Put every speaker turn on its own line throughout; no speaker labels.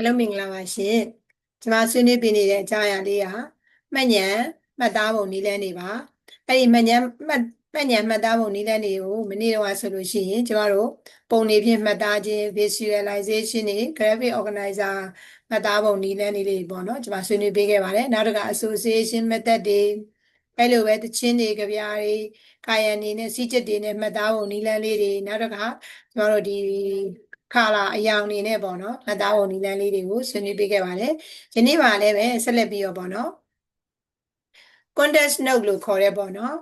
အားလုံးမင်္ဂလာပါရှင်ကျွန်မဆွေးနွေးပြနေတဲ့အကြောင်းအရာလေးကမှတ်ဉာဏ်မှတ်သားပုံနည်းလမ်းတွေပါအဲ့ဒီမှတ်ဉာဏ်မှတ်မှတ်ဉာဏ်မှတ်သားပုံနည်းလမ်းတွေကိုမနေ့တော့ဆိုလို့ရှိရင်ကျွန်တော်တို့ပုံတွေဖြင့်မှတ်သားခြင်း visualization တွေ graphic organizer မှတ်သားပုံနည်းလမ်းတွေပေါ့နော်ကျွန်မဆွေးနွေးပေးခဲ့ပါတယ်နောက်တစ်ခါ association method တွေအဲ့လိုပဲတခြင်းတွေကြပြားတွေကာယံနေနဲ့စီးချက်တွေနဲ့မှတ်သားပုံနည်းလမ်းလေးတွေနောက်တစ်ခါကျွန်တော်တို့ဒီ ခါလာအယောင်နေနဲ့ပေါ့နော်မှတ်သားပုံနည်းလမ်းလေးတွေကိုဆွေးနွေးပေးခဲ့ပါတယ်။ဒီနေ့ပါလည်းပဲဆက်လက်ပြီးတော့ပေါ့နော် context note လို့ခေါ်တဲ့ပေါ့နော်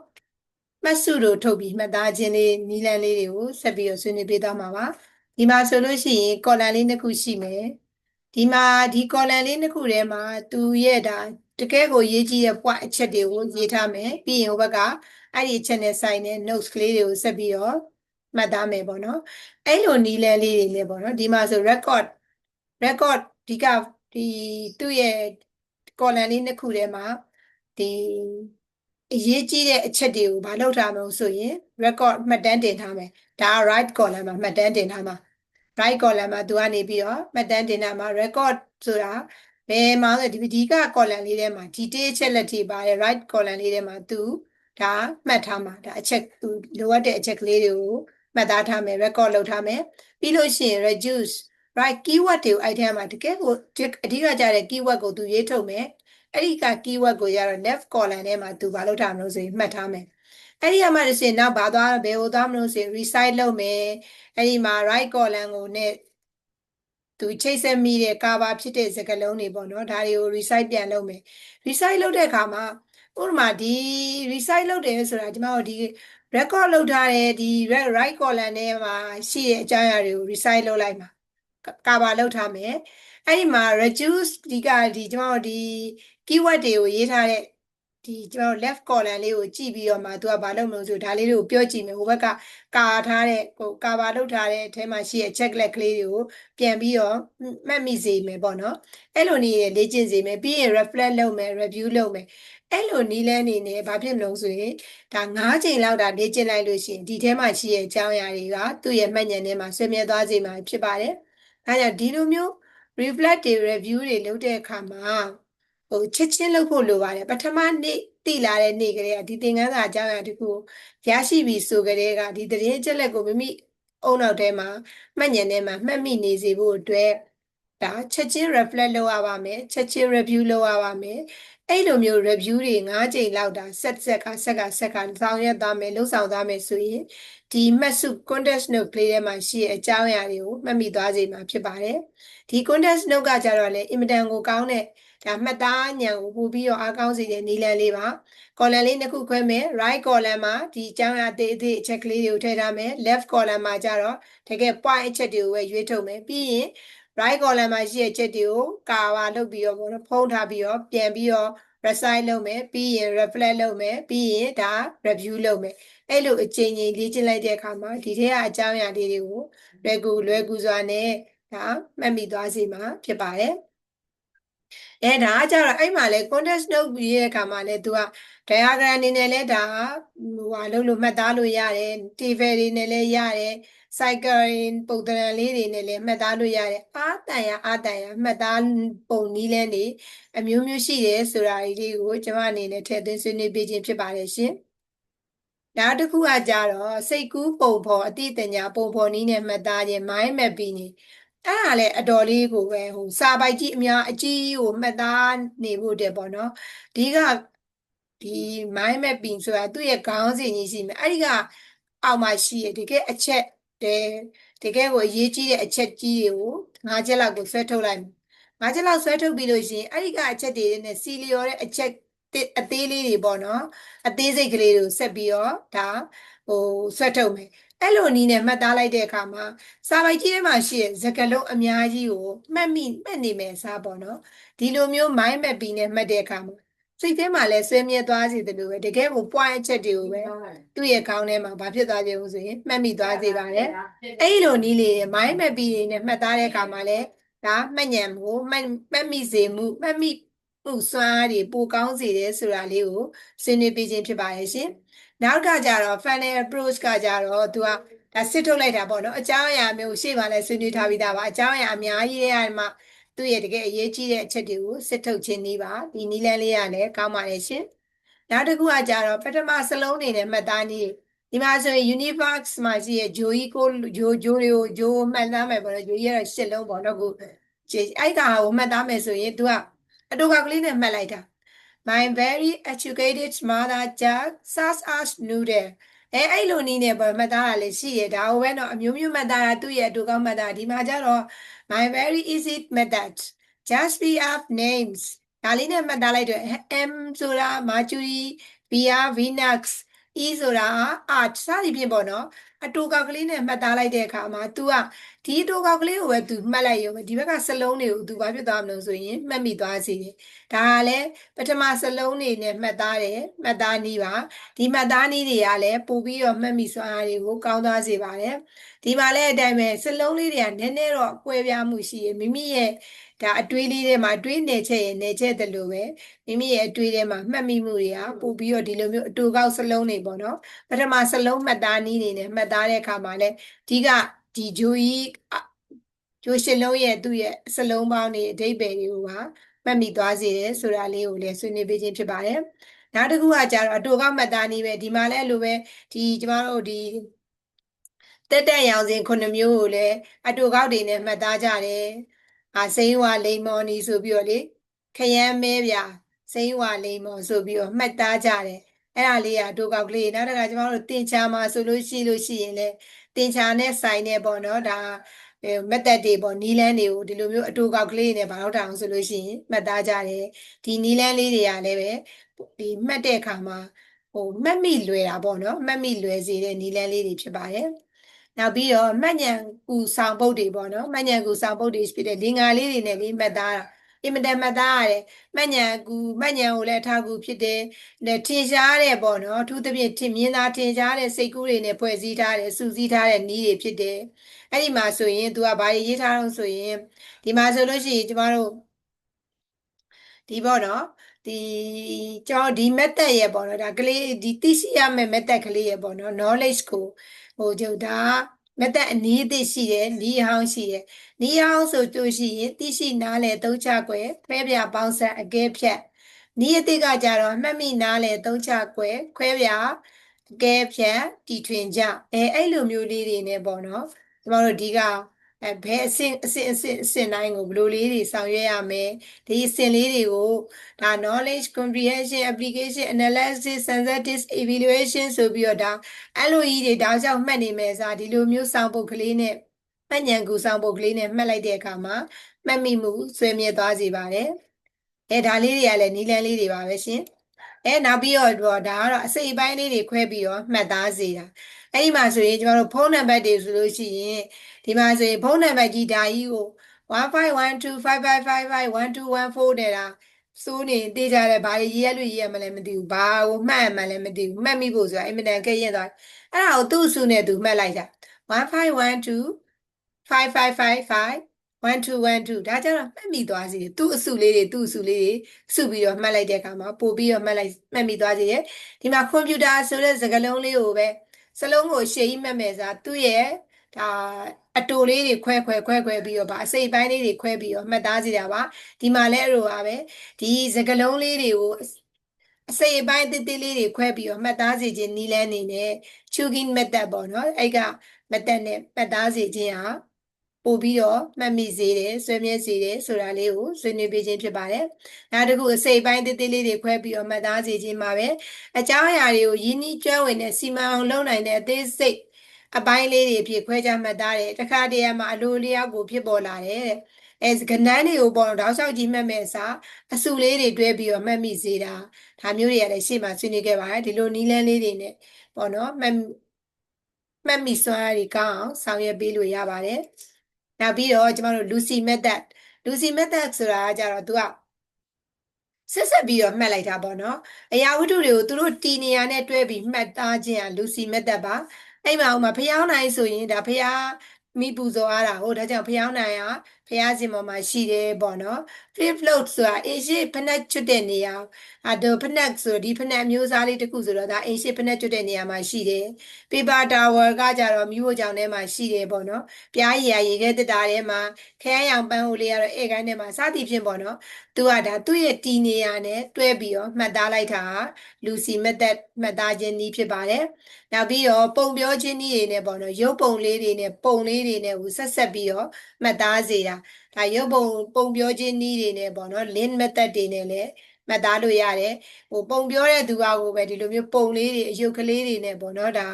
မှတ်စုတို့ထုတ်ပြီးမှတ်သားခြင်းလေးနည်းလမ်းလေးတွေကိုဆက်ပြီးတော့ဆွေးနွေးပေးသွားမှာပါ။ဒီမှာဆိုလို့ရှိရင် column လေးနှစ်ခုရှိမယ်။ဒီမှာဒီ column လေးနှစ်ခုထဲမှာသူရဲ့ဒါတကယ်ကိုရေးကြည့်တဲ့ point အချက်တွေကိုရေးထားမယ်။ပြီးရင်ဟိုဘက်ကအဲ့ဒီအချက်နဲ့ဆိုင်တဲ့ notes ကလေးတွေကိုဆက်ပြီးတော့ မှတ်သားမယ်ပေါ့နော်အဲ့လိုနီးလန်းလေးတွေလည်းပေါ့နော်ဒီမှာဆို record record ဒီကဒီသူ့ရဲ့ column လေးနှစ်ခုထဲမှာဒီအရေးကြီးတဲ့အချက်တွေကိုမလုပ်ထားမလို့ဆိုရင် record မှတ်တမ်းတင်ထားမယ်ဒါ right column မှာမှတ်တမ်းတင်ထားမှာ right column မှာသူကနေပြီးတော့မှတ်တမ်းတင်တာမှာ record ဆိုတာဘယ်မှာလဲဒီဒီက column လေးထဲမှာ detail ချက်လက်တွေပါတယ် right column လေးထဲမှာသူဒါမှတ်ထားမှာဒါအချက်သူလိုအပ်တဲ့အချက်ကလေးတွေကို မှတ်သားထားမယ် record လုပ်ထားမယ်ပြီးလို့ရှိရင် reduce right keyword တွေကိုအဲ့ထဲမှာတကယ်ကိုအဓိကကြတဲ့ keyword ကိုသူရေးထုတ်မယ်အဲ့ဒီက keyword ကိုရတော့ left column ထဲမှာသူဘာလုပ်ထားမလို့ဆိုရင်မှတ်ထားမယ်အဲ့ဒီကမှတစ်စင်နောက်ဘာသွားဘယ်ကိုသွားမလို့ဆိုရင် recite လုပ်မယ်အဲ့ဒီမှာ right column ကိုနဲ့သူချိတ်ဆက်မိတဲ့ကာဘာဖြစ်တဲ့စကားလုံးတွေပေါ့နော်ဒါတွေကို recite ပြန်လုပ်မယ် recite လုပ်တဲ့အခါမှာဥပမာဒီ recite လုပ်တယ်ဆိုတာဒီမှာဒီ record လုပ်ထားတဲ့ဒီ right column ထဲမှာရှိတဲ့အကြောင်းအရာတွေကို recite လုပ်လိုက်မှာကာဘာလုပ်ထားမယ်အဲ့ဒီမှာ reduce ဒီကဒီကျွန်တော်ဒီ keyword တွေကိုရေးထားတဲ့ဒီကျွန်တော် left column လေးကိုကြည့်ပြီးတော့မှသူကဘာလုပ်မလို့ဆိုဒါလေးတွေကိုပြောကြည့်မယ်ဟိုဘက်ကကာထားတဲ့ဟိုကာဘာလုပ်ထားတဲ့အထဲမှာရှိတဲ့ checklist ကလေးတွေကိုပြန်ပြီးတော့မှတ်မိစေမယ်ပေါ့နော်အဲ့လိုနေလေ့ကျင့်စေမယ်ပြီးရင် reflect လုပ်မယ် review လုပ်မယ် အဲ့လိုနီးလန်းနေနဲ့ဘာဖြစ်မလို့ဆိုရင်ဒါ၅ချိန်လောက်ဒါလေ့ကျင့်လိုက်လို့ရှိရင်ဒီထဲမှာရှိတဲ့အကြောင်းအရာတွေကသူ့ရဲ့မှတ်ဉာဏ်ထဲမှာဆွေးမြဲသွားစေမှာဖြစ်ပါတယ်။ဒါကြောင့်ဒီလိုမျိုး reflect တွေ review တွေလုပ်တဲ့အခါမှာဟိုချစ်ချင်းလုပ်ဖို့လိုပါတယ်ပထမနေ့တည်လာတဲ့နေ့ကလေးကဒီသင်ခန်းစာအကြောင်းအရာတခုရရှိပြီဆိုကြတဲ့ကဒီသတင်းအချက်လက်ကိုမိမိအုံနောက်ထဲမှာမှတ်ဉာဏ်ထဲမှာမှတ်မိနေစေဖို့အတွက်ဒါချက်ချင်း reflect လုပ်ရပါမယ်ချက်ချင်း review လုပ်ရပါမယ် အဲ့လိုမျိုး review တွေ၅ကြိမ်လောက်တာဆက်ဆက်ကဆက်ကဆက်ကဆောင်ရွက်သွားမယ်လှုပ်ဆောင်သွားမယ်ဆိုရင်ဒီမှတ်စု context note ကလေးထဲမှာရှိတဲ့အကြောင်းအရာတွေကိုမှတ်မိသွားစေမှာဖြစ်ပါတယ်ဒီ context note ကကြတော့လေအင်မတန်ကိုကောင်းတဲ့ဒါမှတ်သားဉာဏ်ကိုပို့ပြီးတော့အားကောင်းစေတဲ့နည်းလမ်းလေးပါ column လေးနှစ်ခုခွဲမယ် right column မှာဒီအကြောင်းအရာသေးသေးအချက်ကလေးတွေကိုထည့်ထားမယ် left column မှာကြတော့တကယ် point အချက်တွေကိုပဲရွေးထုတ်မယ်ပြီးရင် right column မှာရှိတဲ့ချက်တွေကိုကာပါလုပ်ပြီးတော့ဖုံးထားပြီးတော့ပြန်ပြီးတော့ recite လုပ်မယ်ပြီးရင် reflect လုပ်မယ်ပြီးရင်ဒါ review လုပ်မယ်အဲ့လိုအချိန်ချင်းလေ့ကျင့်လိုက်တဲ့အခါမှာဒီထဲကအကြောင်းအရာလေးတွေကိုလွယ်ကူလွယ်ကူစွာနဲ့ဒါမှတ်မိသွားစေမှာဖြစ်ပါတယ် အဲဒါကကြတော့အဲ့မှာလဲ context note ပြီးရဲ့အခါမှာလဲ तू က diagram အနေနဲ့လဲဒါဟိုဟာလုပ်လို့မှတ်သားလို့ရတယ် table တွေနဲ့လဲရတယ် cycle ပုံသဏ္ဍာန်လေးတွေနဲ့လည်းမှတ်သားလို့ရတယ်အာတန်ရအာတန်ရမှတ်သားပုံနည်းလမ်းတွေအမျိုးမျိုးရှိတယ်ဆိုတာလေးကိုကျွန်မအနေနဲ့ထည့်သွင်းဆွေးနွေးပေးခြင်းဖြစ်ပါတယ်ရှင်နောက်တစ်ခုကကြတော့စိတ်ကူးပုံဖော်အတိတ်ညာပုံဖော်နည်းနဲ့မှတ်သားခြင်း mind mapping နေ အဲ့ဒါလည်းအတော်လေးကိုပဲဟိုစာပိုက်ကြီးအများအကြီးကိုမှတ်သားနေဖို့တဲ့ပေါ့နော်ဒီကဒီ mind mapping ဆိုတာသူ့ရဲ့ခေါင်းစဉ်ကြီးရှိမယ်အဲ့ဒီကအောက်မှာရှိရတကယ်အချက်တဲ့တကယ်ကိုအရေးကြီးတဲ့အချက်ကြီးတွေကို၅ချက်လောက်ကိုဆွဲထုတ်လိုက်ငါးချက်လောက်ဆွဲထုတ်ပြီးလို့ရှိရင်အဲ့ဒီကအချက်တွေနဲ့စီလျော်တဲ့အချက်အသေးလေးတွေပေါ့နော်အသေးစိတ်ကလေးတွေကိုဆက်ပြီးတော့ဒါဟိုဆွဲထုတ်မယ် အဲ့လိုနည်းနဲ့မှတ်သားလိုက်တဲ့အခါမှာစာပိုက်ကြီးထဲမှာရှိတဲ့စကားလုံးအများကြီးကိုမှတ်မိမှတ်နေမယ်စားပေါ့နော်ဒီလိုမျိုး mind mapping နဲ့မှတ်တဲ့အခါမှာစိတ်ထဲမှာလည်းဆွေးမြဲသွားစေတယ်လို့ပဲတကယ်ကို point အချက်တွေကိုပဲသူ့ရဲ့ခေါင်းထဲမှာဘာဖြစ်သွားကြလို့ဆိုရင်မှတ်မိသွားစေပါတယ်အဲ့လိုနည်းလေး mind mapping တွေနဲ့မှတ်သားတဲ့အခါမှာလည်းဒါမှတ်ဉဏ်ကိုမှတ်မှတ်မိစေမှုမှတ်မိမှုစွမ်းအားတွေပိုကောင်းစေတယ်ဆိုတာလေးကိုဆွေးနွေးပေးခြင်းဖြစ်ပါတယ်ရှင် နောက်ကကြတော့ funnel approach ကကြတော့သူကဒါစစ်ထုတ်လိုက်တာပေါ့နော်အကြောင်းအရာမျိုးရှေ့မှာလည်းဆွေးနွေးထားပြီးသားပါအကြောင်းအရာအများကြီးတဲ့မှာသူ့ရဲ့တကယ်အရေးကြီးတဲ့အချက်တွေကိုစစ်ထုတ်ခြင်းနည်းပါဒီနည်းလမ်းလေးကလည်းကောင်းပါတယ်ရှင်နောက်တစ်ခုကကြတော့ပထမစလုံးနေနဲ့မှတ်သားနည်းဒီမှာဆိုရင် universe မှာရှိရဲ့ဂျိုကြီးကိုဂျိုဂျိုတွေကိုဂျိုမှတ်သားမယ်ပေါ့နော်ဂျိုကြီးကတော့ရှစ်လုံးပေါ့နော်ကိုအဲ့ကောင်ကိုမှတ်သားမယ်ဆိုရင် तू ကအတူကကလေးနဲ့မှတ်လိုက်တာ My very educated mother just such as noodle အဲအဲ့လိုနည်းနဲ့ပေါ့မှတ်သားတာလည်းရှိရဒါဟိုပဲတော့အမျိုးမျိုးမှတ်သားတာသူ့ရဲ့အတူကောင်းမှတ်သားဒီမှာကျတော့ my very easy method just be up names ဒါလေးနဲ့မှတ်သားလိုက်တော့ M ဆိုတာ Mercury V က Venus E ဆိုတာ Art စသည်ဖြင့်ပေါ့နော်အတူကောက်ကလေးနဲ့မှတ်သားလိုက်တဲ့အခါမှာ तू ကဒီအတူကောက်ကလေးကိုပဲ तू မှတ်လိုက်ရုံပဲဒီဘက်ကစလုံးတွေကို तू ဘာဖြစ်သွားမလို့ဆိုရင်မှတ်မိသွားစေတယ်ဒါကလည်းပထမစလုံးတွေနဲ့မှတ်သားတယ်မှတ်သားနည်းပါဒီမှတ်သားနည်းတွေကလည်းပို့ပြီးတော့မှတ်မိစွမ်းအားတွေကိုကောင်းသွားစေပါတယ်ဒီမှာလည်းအတိုင်းပဲစလုံးလေးတွေကနည်းနည်းတော့ကွဲပြားမှုရှိရမိမိရဲ့ ဒါအတွေးလေးထဲမှာအတွေးနယ်ချက်ရဲ့နယ်ချက်တလို့ပဲမိမိရဲ့အတွေးထဲမှာမှတ်မိမှုတွေကပို့ပြီးတော့ဒီလိုမျိုးအတူကောက်စလုံးတွေပေါ့နော်ပထမစလုံးမှတ်သားနည်းတွေနဲ့မှတ်သားတဲ့အခါမှာလည်းဒီကဒီဂျိုကြီးဂျိုရှင်းလုံးရဲ့သူ့ရဲ့စလုံးပေါင်းတွေအဓိပ္ပာယ်တွေကိုပါမှတ်မိသွားစေတယ်ဆိုတာလေးကိုလည်းဆွေးနွေးပေးခြင်းဖြစ်ပါတယ်နောက်တစ်ခုကကြတော့အတူကောက်မှတ်သားနည်းပဲဒီမှာလည်းလိုပဲဒီကျမတို့ဒီတက်တက်ရောင်စင်ခုနှစ်မျိုးကိုလည်းအတူကောက်တွေနဲ့မှတ်သားကြတယ် အာစိမ့်ဝါလိမ္မော်နီဆိုပြီးတော့လေခရမ်းမဲပြစိမ့်ဝါလိမ္မော်ဆိုပြီးတော့မှတ်သားကြတယ်အဲ့ဒါလေးကအတူကောက်ကလေးနောက်တစ်ခါကျမတို့တင်ချာမှာဆိုလို့ရှိလို့ရှိရင်လည်းတင်ချာနဲ့ဆိုင်နဲ့ပေါ့နော်ဒါမက်သက်တွေပေါ့နီလန်းတွေကိုဒီလိုမျိုးအတူကောက်ကလေးနဲ့ဘာလို့တောင်ဆိုလို့ရှိရင်မှတ်သားကြတယ်ဒီနီလန်းလေးတွေကလည်းပဲဒီမှတ်တဲ့အခါမှာဟိုမှတ်မိလွယ်တာပေါ့နော်မှတ်မိလွယ်စေတဲ့နီလန်းလေးတွေဖြစ်ပါတယ် နောက်ပြီးတော့မှတ်ဉဏ်ကူဆောင်ပုတ်တွေပေါ့နော်မှတ်ဉဏ်ကူဆောင်ပုတ်တွေဖြစ်တဲ့လင်္ကာလေးတွေနဲ့လေးမှတ်သားတာအင်မတန်မှတ်သားရတယ်မှတ်ဉဏ်ကူမှတ်ဉဏ်ကိုလည်းထားကူဖြစ်တယ်ထင်ရှားတဲ့ပေါ့နော်အထူးသဖြင့်ထင်မြင်သာထင်ရှားတဲ့စိတ်ကူးတွေနဲ့ဖွဲ့စည်းထားတဲ့စူးစီးထားတဲ့နည်းတွေဖြစ်တယ်အဲ့ဒီမှာဆိုရင် तू ကဘာရေးထားတော့ဆိုရင်ဒီမှာဆိုလို့ရှိရင်ကျမတို့ဒီပေါ့နော် ဒီကျွန်တော်ဒီ method ရဲ့ပေါ့နော်ဒါကလေးဒီသိရှိရမယ့် method ကလေးရဲ့ပေါ့နော် knowledge ကိုဟိုကျုပ်ဒါ method အနည်းအသစ်ရှိတယ်နီးဟောင်းရှိတယ်နီးဟောင်းဆိုလို့ရှိရင်သိရှိနားလေသုံးချကွယ်ခွဲပြပေါင်းဆက်အကဲဖြတ်နီးအသစ်ကကြတော့မှတ်မိနားလေသုံးချကွယ်ခွဲပြအကဲဖြတ်တီထွင်ကြအဲအဲ့လိုမျိုးလေးတွေနဲ့ပေါ့နော်ကျမတို့ဒီက အဲဘယ်အဆင့်အဆင့်အဆင့်အဆင့်တိုင်းကိုဘယ်လိုလေးတွေဆောင်ရွက်ရမလဲဒီအဆင့်လေးတွေကိုဒါ knowledge comprehension application analysis synthesis evaluation ဆိုပြီးတော့ဒါအဲ့လိုကြီးတွေတောက်လျှောက်မှတ်နေမယ်စားဒီလိုမျိုးဆောင်ပုတ်ကလေးနဲ့မှတ်ဉဏ်ကူဆောင်ပုတ်ကလေးနဲ့မှတ်လိုက်တဲ့အခါမှာမှတ်မိမှုဆွေးမြဲသွားစေပါတယ်အဲဒါလေးတွေကလည်းနီလန်းလေးတွေပါပဲရှင်အဲနောက်ပြီးတော့ဒါကတော့အစိပ်ပိုင်းလေးတွေခွဲပြီးတော့မှတ်သားစေတာ အဲ့ဒီမှာဆိုရင်ကျမတို့ဖုန်းနံပါတ်တွေဆိုလို့ရှိရင်ဒီမှာဆိုရင်ဖုန်းနံပါတ်ကြီးဒါကြီးကို151255551214နေတာစိုးနေတေးကြတယ်ဘာရေးရလို့ရေးရမလဲမသိဘူးဘာကိုမှတ်မှလည်းမသိဘူးမှတ်မိဖို့ဆိုတာအင်မတန်ခက်ရင်သွားအဲ့ဒါကိုသူ့အစုနဲ့သူမှတ်လိုက်တာ1512 5555 1212ဒါကြတော့မှတ်မိသွားစေတယ်သူ့အစုလေးတွေသူ့အစုလေးတွေစုပြီးတော့မှတ်လိုက်တဲ့အခါမှာပို့ပြီးတော့မှတ်လိုက်မှတ်မိသွားစေတယ်ဒီမှာကွန်ပျူတာဆိုတဲ့စကားလုံးလေးကိုပဲ စလုံးကိုရှေ့ကြီးမှတ်မယ်စားသူ့ရဲ့ဒါအတူလေးတွေခွဲခွဲခွဲခွဲပြီးတော့ဗာအစိပ်ပိုင်းလေးတွေခွဲပြီးတော့မှတ်သားစီတာပါဒီမှာလည်းအဲ့လိုပါပဲဒီစကလုံးလေးတွေကိုအစိပ်အပိုင်းတိတိလေးတွေခွဲပြီးတော့မှတ်သားစီခြင်းနီးလန်းနေနဲ့ chugging method ပေါ့နော်အဲ့က method နဲ့မှတ်သားစီခြင်းဟာ ပို့ပြီးတော့မှတ်မိစေတယ်ဆွေးမြဲစေတယ်ဆိုတာလေးကိုဆွေးနွေးပေးခြင်းဖြစ်ပါတယ်။နောက်တစ်ခုအစိပ်ပိုင်းတိတိလေးတွေခွဲပြီးတော့မှတ်သားစေခြင်းမှာပဲအကြောင်းအရာတွေကိုရင်းနှီးကျွမ်းဝင်တဲ့စီမံအောင်လုပ်နိုင်တဲ့အသေးစိတ်အပိုင်းလေးတွေဖြစ်ခွဲခြားမှတ်သားတယ်တခါတည်းမှာအလိုလျောက်ကိုဖြစ်ပေါ်လာတယ်တဲ့အဲကနန်းတွေကိုပေါ့တော့တောက်လျှောက်ကြီးမှတ်မဲ့စာအစုလေးတွေတွဲပြီးတော့မှတ်မိစေတာဒါမျိုးတွေကလည်းရှေ့မှာဆွေးနွေးခဲ့ပါတယ်ဒီလိုနီးလန်းလေးတွေနဲ့ပေါ့နော်မှတ်မှတ်မိစွမ်းအားတွေကောင်းအောင်ဆောင်ရွက်ပေးလို့ရပါတယ် နောက်ပြီးတော့ကျမတို့ Lucy method Lucy method ဆိုတာကကြတော့သူကဆက်ဆက်ပြီးတော့မှတ်လိုက်တာပေါ့နော်အရာဝတ္ထုတွေကိုသူတို့တီနေရနဲ့တွဲပြီးမှတ်သားခြင်းဟာ Lucy method ပါအဲ့မှာဥမာဖျောင်းနိုင်ဆိုရင်ဒါဖျားမိပူဇော်ရတာဟိုဒါကြောင့်ဖျောင်းနိုင်က ဖျားစင်ပေါ်မှာရှိတယ်ပေါ့နော် flip float ဆိုတာအင်ရှိဖနက်ချွတ်တဲ့နေရာအဒိုဖနက်ဆိုဒီဖနက်အမျိုးအစားလေးတစ်ခုဆိုတော့ဒါအင်ရှိဖနက်ချွတ်တဲ့နေရာမှာရှိတယ် paper tower ကကြတော့မြို့ကြောင်ထဲမှာရှိတယ်ပေါ့နော်ပြားရည်ရရေခဲတက်တာထဲမှာခရမ်းရောင်ပန်းဟိုလေးကတော့ဧကိုင်းထဲမှာစသည်ဖြင့်ပေါ့နော်သူကဒါသူ့ရဲ့တီနေရာနဲ့တွဲပြီးတော့မှတ်သားလိုက်တာလူစီမက်သက်မှတ်သားခြင်းနည်းဖြစ်ပါတယ်နောက်ပြီးတော့ပုံပြောခြင်းနည်းတွေနဲ့ပေါ့နော်ရုပ်ပုံလေးတွေနဲ့ပုံလေးတွေနဲ့ဟိုဆက်ဆက်ပြီးတော့မှတ်သားစေတာဒါရုပ်ပုံပုံပြောခြင်းနည်းတွေနဲ့ပေါ့နော် link method တွေနဲ့လည်းမှတ်သားလို့ရတယ်ဟိုပုံပြောတဲ့သူကကိုပဲဒီလိုမျိုးပုံလေးတွေအယုတ်ကလေးတွေနဲ့ပေါ့နော်ဒါ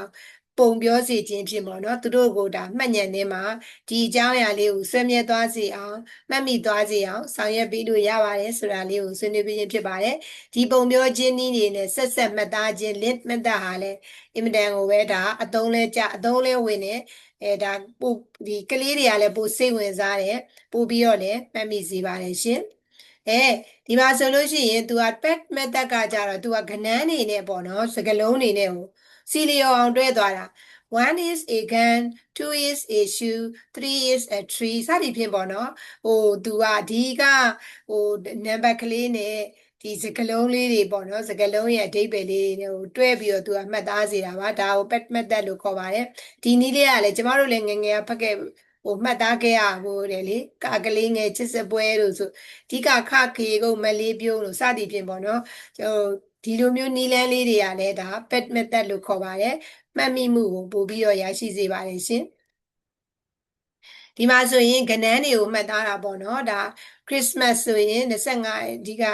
ပုံပြောစေခြင်းဖြစ်ပေါ့နော်သူတို့ကိုဒါမှတ်ညံနေမှာဒီအကြောင်းအရာလေးကိုဆွေးမြဲသွားစေအောင်မှတ်မိသွားစေအောင်ဆောင်ရွက်ပေးလို့ရပါတယ်ဆိုတာလေးကိုဆွေးနွေးပေးခြင်းဖြစ်ပါတယ်ဒီပုံပြောခြင်းနည်းတွေနဲ့ဆက်ဆက်မှတ်သားခြင်း link method ဟာလည်းအင်မတန်ကိုပဲဒါအသုံးလဲကြအသုံးလဲဝင်နေ အဲဒါပို့ဒီကလေးတွေကလည်းပို့စိတ်ဝင်စားတယ်ပို့ပြီးတော့လည်းမှတ်မိစေပါတယ်ရှင်အဲဒီမှာဆိုလို့ရှိရင် तू က pet method ကကြတော့ तू ကကဏန်းနေနဲ့ပေါ့နော်စကလုံးနေနဲ့ဟိုစီလီယောအောင်တွဲသွားတာ one is a gun two is a shoe three is a tree စသည်ဖြင့်ပေါ့နော်ဟို तू ကဒီကဟိုနံပါတ်ကလေးနဲ့ ဒီစကလုံးလေးတွေပေါ့နော်စကလုံးရဲ့အဓိပ္ပာယ်လေးတွေတွဲပြီးတော့ तू ကမှတ်သားစေတာပါဒါကို pet method လို့ခေါ်ပါတယ်ဒီနည်းလေးကလည်းကျမတို့လည်းငယ်ငယ်ဖတ်ခဲ့ဟိုမှတ်သားခဲ့ရဖို့တယ်လေကကလေးငယ်ချစ်စပွဲလို့ဆိုဒီကခခေကိုမလေးပြုံးလို့စသည်ဖြင့်ပေါ့နော်ဟိုဒီလိုမျိုးနီလန်းလေးတွေကလည်းဒါ pet method လို့ခေါ်ပါတယ်မှတ်မိမှုကိုပို့ပြီးတော့ရရှိစေပါတယ်ရှင် ဒီမှာဆိုရင်ကနန်းတွေကိုမှတ်သားတာပေါ့နော်ဒါခရစ်စမတ်ဆိုရင်25ဒီက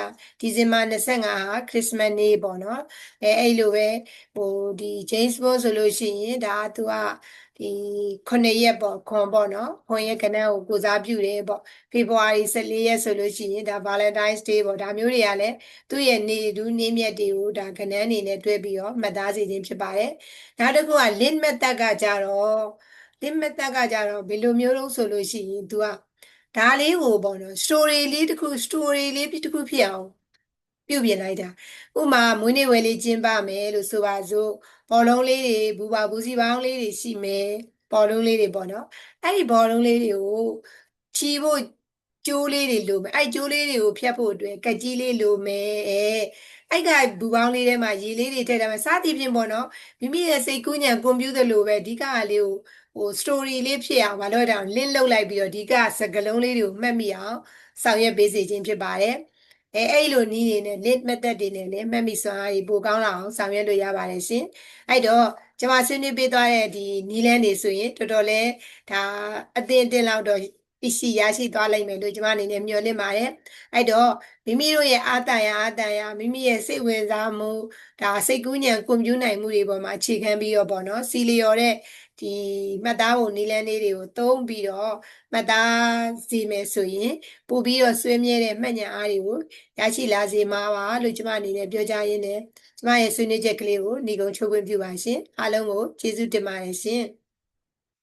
ဒီဇင်ဘာ25ဟာခရစ်စမတ်နေ့ပေါ့နော်အဲအဲ့လိုပဲဟိုဒီ James Bond ဆိုလို့ရှိရင်ဒါသူကဒီ9ရက်ပေါ့ခွန်ပေါ့နော်ခွန်ရက်ကနန်းကိုကိုစားပြုတယ်ပေါ့ဖေဖော်ဝါရီ14ရက်ဆိုလို့ရှိရင်ဒါ Valentine's Day ပေါ့ဒါမျိုးတွေကလည်းသူ့ရဲ့နေဒူးနေမြတ်တွေကိုဒါကနန်းနေနဲ့တွဲပြီးတော့မှတ်သားစေခြင်းဖြစ်ပါတယ်နောက်တစ်ခုက link method ကကြတော့ link method ကကြတော့ဘယ်လိုမျိုးလို့ဆိုလို့ရှိရင် तू ကဒါလေးကိုပေါ့နော် story လေးတစ်ခု story လေးတစ်ခုဖြစ်အောင်ပြုတ်ပြင်လိုက်တာဥမာမွေးနေ့ဝယ်လေးကျင်းပမယ်လို့ဆိုပါစို့ဘောလုံးလေးတွေဘူပါဘူးစီပေါင်းလေးတွေရှိမယ်ဘောလုံးလေးတွေပေါ့နော်အဲ့ဒီဘောလုံးလေးတွေကိုချီဖို့ကျိုးလေးတွေလိုမယ်အဲ့ကျိုးလေးတွေကိုဖြတ်ဖို့အတွက်ကကြီးလေးလိုမယ်အဲအဲ့ကဘူပေါင်းလေးထဲမှာရေလေးတွေထည့်ထားမယ်စသည်ဖြင့်ပေါ့နော်မိမိရဲ့စိတ်ကူးညံကွန်ပျူတာလိုပဲဒီကလေးကို ဟို story လေးဖြစ်အောင်မလို့တောင် link လုပ်လိုက်ပြီးတော့ဒီကစကားလုံးလေးတွေကိုမှတ်မိအောင်ဆောင်ရွက်ပေးစေခြင်းဖြစ်ပါတယ်အဲအဲ့လိုနည်းတွေနဲ့ link method တွေနဲ့လည်းမှတ်မိစွမ်းအားကြီးပိုကောင်းလာအောင်ဆောင်ရွက်လို့ရပါတယ်ရှင်အဲ့တော့ကျွန်မဆွေးနွေးပေးသွားတဲ့ဒီနည်းလမ်းတွေဆိုရင်တော်တော်လေးဒါအသင်အတင်လောက်တော့ ပစ္စည်းရရှိသွားလိမ့်မယ်လို့ကျွန်မအနေနဲ့မျှော်လင့်ပါတယ်အဲ့တော့မိမိတို့ရဲ့အာတန်ရအာတန်ရမိမိရဲ့စိတ်ဝင်စားမှုဒါစိတ်ကူးညံကွန်ပျူနိုင်မှုတွေပေါ်မှာအခြေခံပြီးတော့ပေါ့နော်စီလျော်တဲ့ဒီမှတ်သားပုံနည်းလမ်းလေးတွေကိုသုံးပြီးတော့မှတ်သားစီမယ်ဆိုရင်ပို့ပြီးတော့ဆွေးမြဲတဲ့မှတ်ဉာဏ်အားတွေကိုရရှိလာစေမှာပါလို့ကျွန်မအနေနဲ့ပြောကြားရင်းနဲ့ကျွန်မရဲ့ဆွေးနွေးချက်ကလေးကိုညီကုံချုပ်ခွင့်ပြုပါရှင်အားလုံးကိုကျေးဇူးတင်ပါတယ်ရှင်